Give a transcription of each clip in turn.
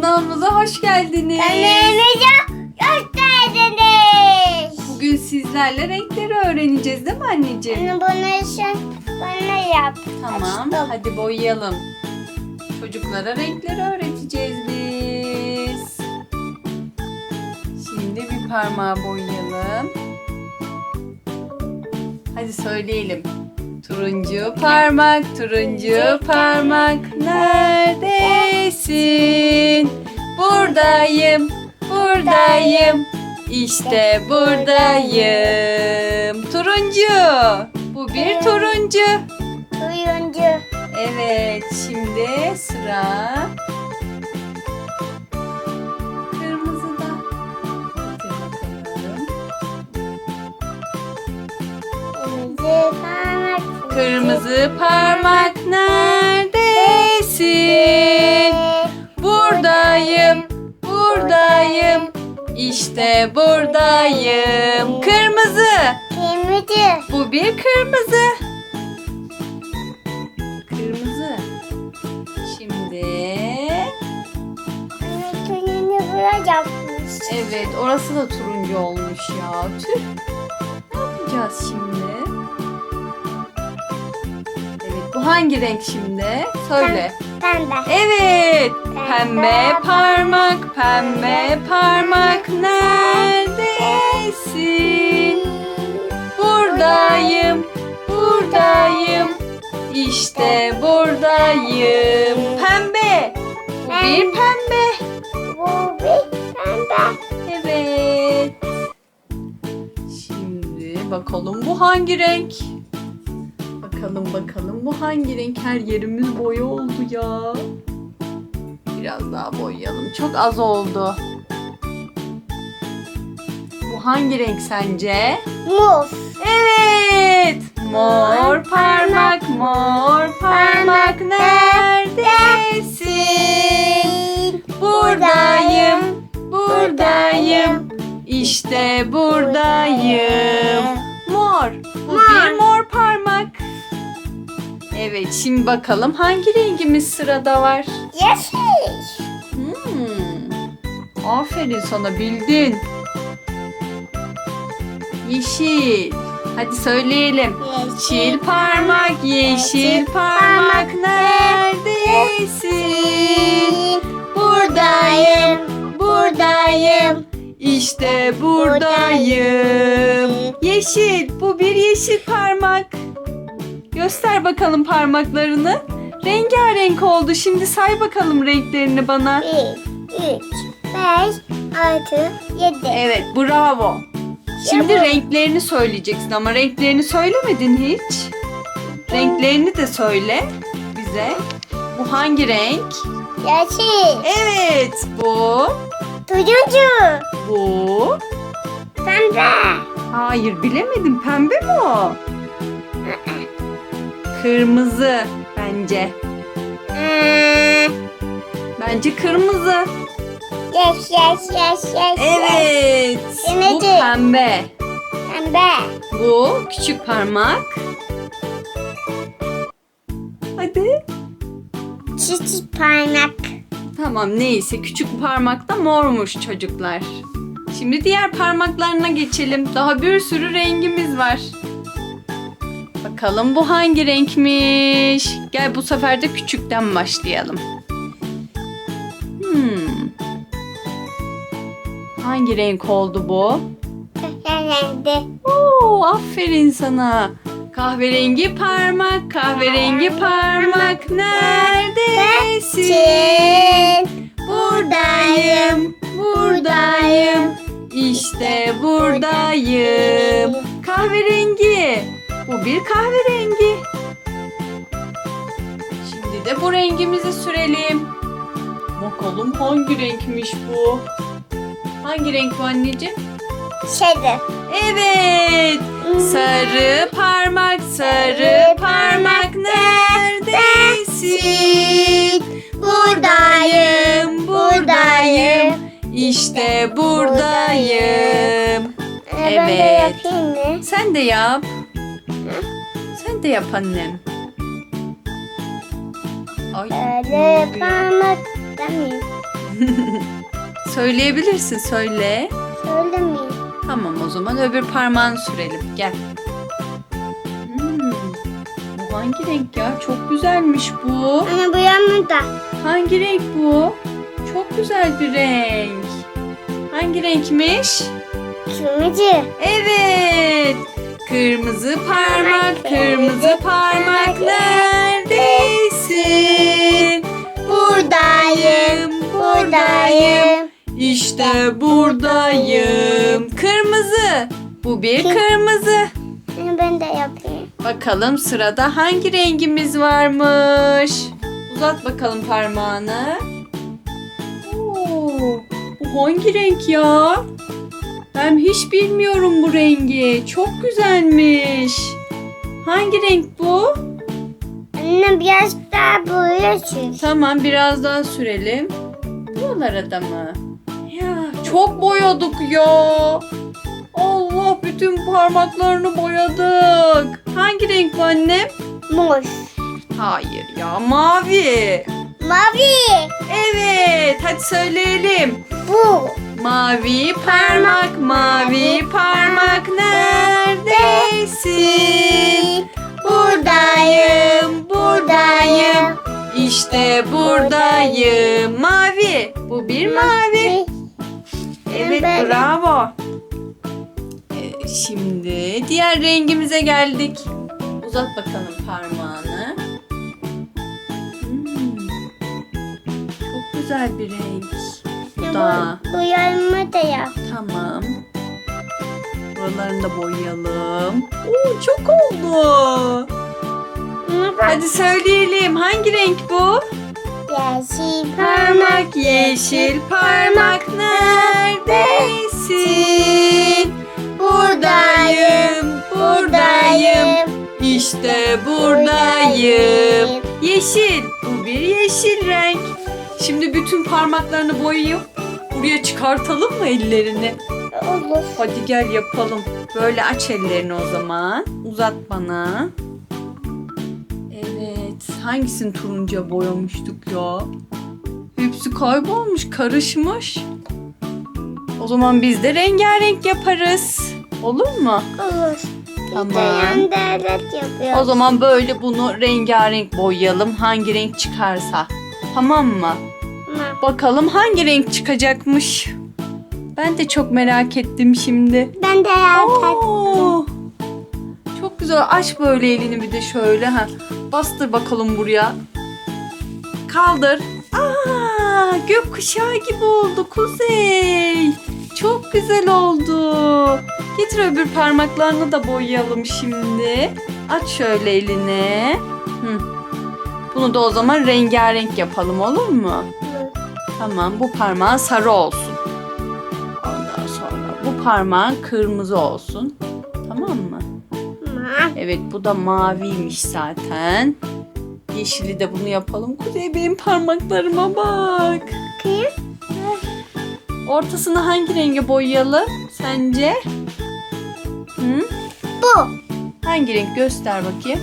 Kanalımıza hoş geldiniz. Kanalımıza hoş geldiniz. Bugün sizlerle renkleri öğreneceğiz değil mi anneciğim? Bunu bunu sen bana yap. Tamam. Açtım. Hadi boyayalım. Çocuklara renkleri öğreteceğiz biz. Şimdi bir parmağı boyayalım. Hadi söyleyelim. Turuncu parmak, turuncu parmak neredesin? Buradayım, buradayım. İşte buradayım. Turuncu. Bu bir turuncu. Oyuncu. Evet, şimdi sıra Kırmızı parmak neredesin? Buradayım, buradayım. İşte buradayım. Kırmızı. Kırmızı. Bu bir kırmızı. Kırmızı. Şimdi turuncu yapmış. Evet, orası da turuncu olmuş ya. Tüh. Ne yapacağız şimdi? Hangi renk şimdi? Söyle. Pembe. Evet, pembe parmak, pembe parmak neredesin? Buradayım, buradayım. İşte buradayım. Pembe. Bu bir pembe. Bu bir pembe. Evet. Şimdi bakalım bu hangi renk? Bakalım bakalım bu hangi renk? Her yerimiz boya oldu ya. Biraz daha boyayalım. Çok az oldu. Bu hangi renk sence? Muz. Evet. Mor parmak, mor parmak neredesin? Buradayım, buradayım. İşte buradayım. Mor. Bu Mor. bir mor. Evet, şimdi bakalım hangi rengimiz sırada var? Yeşil. Hmm. Aferin sana bildin. Yeşil. Hadi söyleyelim. Yeşil parmak, yeşil parmak neredesin? Buradayım, buradayım. İşte buradayım. Yeşil, bu bir yeşil parmak. Göster bakalım parmaklarını. Rengarenk oldu. Şimdi say bakalım renklerini bana. Bir, üç, beş, altı, yedi. Evet, bravo. Şimdi Ya bu- renklerini söyleyeceksin ama renklerini söylemedin hiç. Renklerini de söyle bize. Bu hangi renk? Yeşil. Evet, bu. Turuncu. Bu. Pembe. Hayır, bilemedim. Pembe mi o? Kırmızı bence. Ee, Bence kırmızı. Yes, yes, yes, yes. Evet. Bu Kırmızı. pembe. Pembe. Bu küçük parmak. Hadi. Çiçek parmak. Tamam neyse küçük parmakta mormuş çocuklar. Şimdi diğer parmaklarına geçelim. Daha bir sürü rengimiz var. Bakalım bu hangi renkmiş? Gel bu sefer de küçükten başlayalım. Hmm. Hangi renk oldu bu? Kahverengi. Oo, aferin sana. Kahverengi parmak, kahverengi parmak neredesin? Buradayım, buradayım. İşte buradayım. Kahverengi. Bu bir kahverengi. Şimdi de bu rengimizi sürelim. Bakalım hangi renkmiş bu? Hangi renk bu anneciğim? Şeydi. Evet. Sarı parmak, sarı parmak neredesin? Buradayım, buradayım. İşte buradayım. De Evet. Sen de yap. De yap annem. Ay, ne Öyle oluyor? parmak. Söyleyebilirsin söyle. Söylemeyin. Tamam o zaman öbür parmağını sürelim. Gel. Hmm, bu hangi renk ya? Çok güzelmiş bu. Anne bu yanında. Hangi renk bu? Çok güzel bir renk. Hangi renkmiş? Kırmızı. Evet. Kırmızı parmak, kırmızı parmak neredesin? Buradayım, buradayım. İşte buradayım. Kırmızı. Bu bir kırmızı. Ben de yapayım. Bakalım sırada hangi rengimiz varmış? Uzat bakalım parmağını. Oo, bu hangi renk ya? Ben hiç bilmiyorum bu rengi. Çok güzelmiş. Hangi renk bu? Anne biraz daha sür. Tamam biraz daha sürelim. Buralara da mı? Ya çok boyadık ya. Allah bütün parmaklarını boyadık. Hangi renk bu annem? Mor. Hayır ya mavi. Mavi. Evet hadi söyleyelim. Bu. Mavi parmak mavi parmak neredesin? Buradayım buradayım. İşte buradayım. Mavi. Bu bir mavi. Evet bravo. Ee, Şimdi diğer rengimize geldik. Uzat bakalım parmağını. Hmm. Çok güzel bir renk. Da. Bu, yanıma da yap. Tamam. Buralarını da boyayalım. Oo çok oldu. Bak. Hadi söyleyelim. Hangi renk bu? Yeşil Parmak yeşil parmak neredesin? Buradayım, buradayım. İşte buradayım. Yeşil. Bu bir yeşil renk. Şimdi bütün parmaklarını boyayıp buraya çıkartalım mı ellerini? Olur. Hadi gel yapalım. Böyle aç ellerini o zaman. Uzat bana. Evet. Hangisini turuncuya boyamıştık ya? Hepsi kaybolmuş, karışmış. O zaman biz de rengarenk yaparız. Olur mu? Olur. Tamam. O zaman böyle bunu rengarenk boyayalım. Hangi renk çıkarsa. Tamam mı? Bakalım hangi renk çıkacakmış. Ben de çok merak ettim şimdi. Ben de yaptım. Oo, Çok güzel. Aç böyle elini bir de şöyle. Ha. Bastır bakalım buraya. Kaldır. Aa, gökkuşağı gibi oldu Kuzey. Çok güzel oldu. Getir öbür parmaklarını da boyayalım şimdi. Aç şöyle elini. Hı. Bunu da o zaman rengarenk yapalım olur mu? Tamam bu parmağın sarı olsun. Ondan sonra bu parmağın kırmızı olsun. Tamam mı? Evet bu da maviymiş zaten. Yeşili de bunu yapalım. Kuzey benim parmaklarıma bak. Bakayım. Ortasını hangi renge boyayalım sence? Hı? Bu. Hangi renk göster bakayım.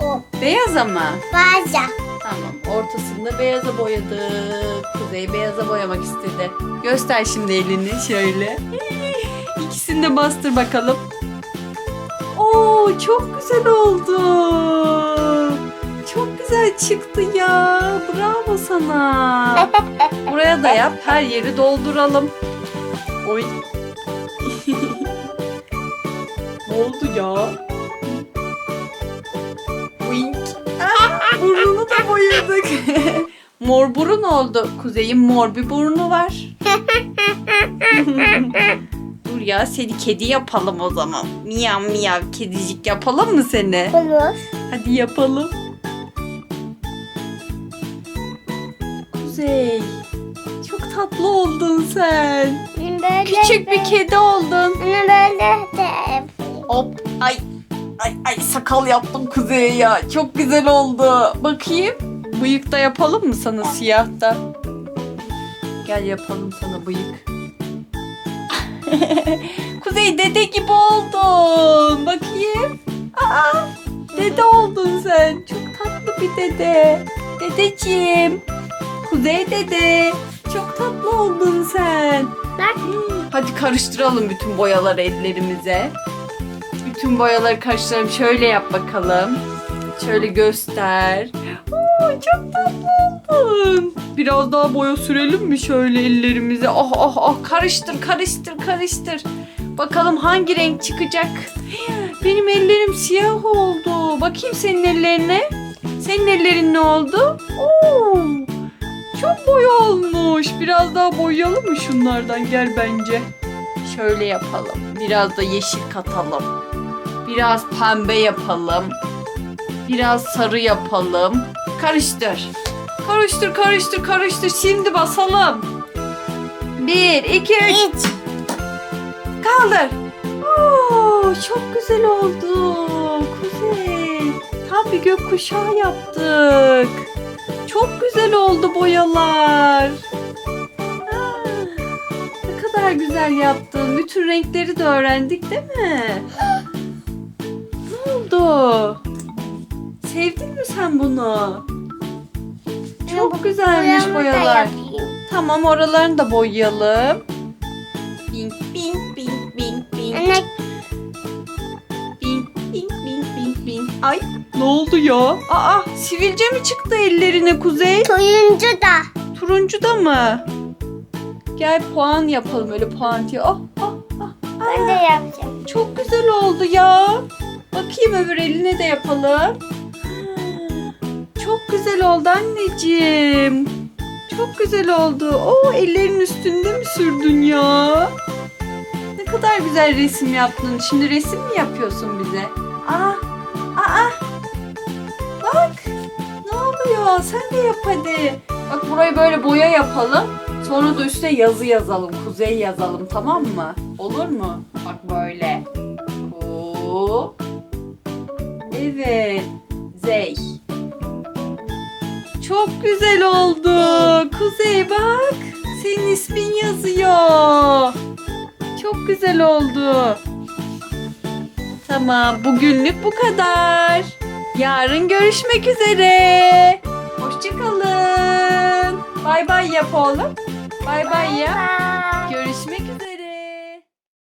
O. Beyaz ama. Baza. Tamam ortasında beyaza boyadık. Kuzey beyaza boyamak istedi. Göster şimdi elini şöyle. İkisini de bastır bakalım. Oo çok güzel oldu. Çok güzel çıktı ya. Bravo sana. Buraya da yap. Her yeri dolduralım. Oy. ne oldu ya? Boyadık. mor burun oldu. Kuzey'in mor bir burnu var. Dur ya seni kedi yapalım o zaman. Miyav miyav kedicik yapalım mı seni? Olur. Hadi yapalım. Kuzey. Çok tatlı oldun sen. Böyle Küçük bir kedi oldun. Anne böyle de. Hop. Ay. Ay ay sakal yaptım Kuzey'e ya. Çok güzel oldu. Bakayım. Bıyık da yapalım mı sana siyah da? Gel yapalım sana bıyık. Kuzey dede gibi oldun. Bakayım. Aa, dede oldun sen. Çok tatlı bir dede. Dedeciğim. Kuzey dede. çok tatlı oldun sen. Bak. Hadi karıştıralım bütün boyaları ellerimize. Bütün boyaları karıştıralım. Şöyle yap bakalım. Şöyle göster. Oo, çok tatlı oldun. Biraz daha boya sürelim mi şöyle ellerimize? Ah ah ah karıştır karıştır karıştır. Bakalım hangi renk çıkacak. Benim ellerim siyah oldu. Bakayım senin ellerine. Senin ellerin ne oldu? Oo, çok boya olmuş. Biraz daha boyayalım mı şunlardan? Gel bence. Şöyle yapalım. Biraz da yeşil katalım. Biraz pembe yapalım. Biraz sarı yapalım. Karıştır. Karıştır, karıştır, karıştır. Şimdi basalım. Bir, iki, üç. Kaldır. Oo, çok güzel oldu. Kuzey. Tam bir gökkuşağı yaptık. Çok güzel oldu boyalar. Ah, ne kadar güzel yaptın. Bütün renkleri de öğrendik değil mi? Sevdin mi sen bunu? Çok güzelmiş Boyamı da boyalar. yapayım. Tamam oralarını da boyayalım. Bing bing bing bing bing. Anne Bing bing bing bing bing. Ay ne oldu ya? Aa sivilce mi çıktı ellerine Kuzey? turuncu da. Turuncu da mı? Gel puan yapalım öyle puan diye. Ah, ah, ah. Ben de yapacağım. Çok güzel oldu ya. Bakayım öbür eline de yapalım. Çok güzel oldu anneciğim. Çok güzel oldu. Oo ellerin üstünde mi sürdün ya? Ne kadar güzel resim yaptın. Şimdi resim mi yapıyorsun bize? Aa, aa. Bak. Ne oluyor? Sen de yap hadi. Bak burayı böyle boya yapalım. Sonra da üstüne yazı yazalım. Kuzey yazalım tamam mı? Olur mu? Bak böyle. Bu. Evet. Zey. Çok güzel oldu. Kuzey bak. Senin ismin yazıyor. Çok güzel oldu. Tamam, bugünlük bu kadar. Yarın görüşmek üzere. Hoşçakalın. Bay bay yap oğlum. Bay bay ya. Bye. Görüşmek üzere.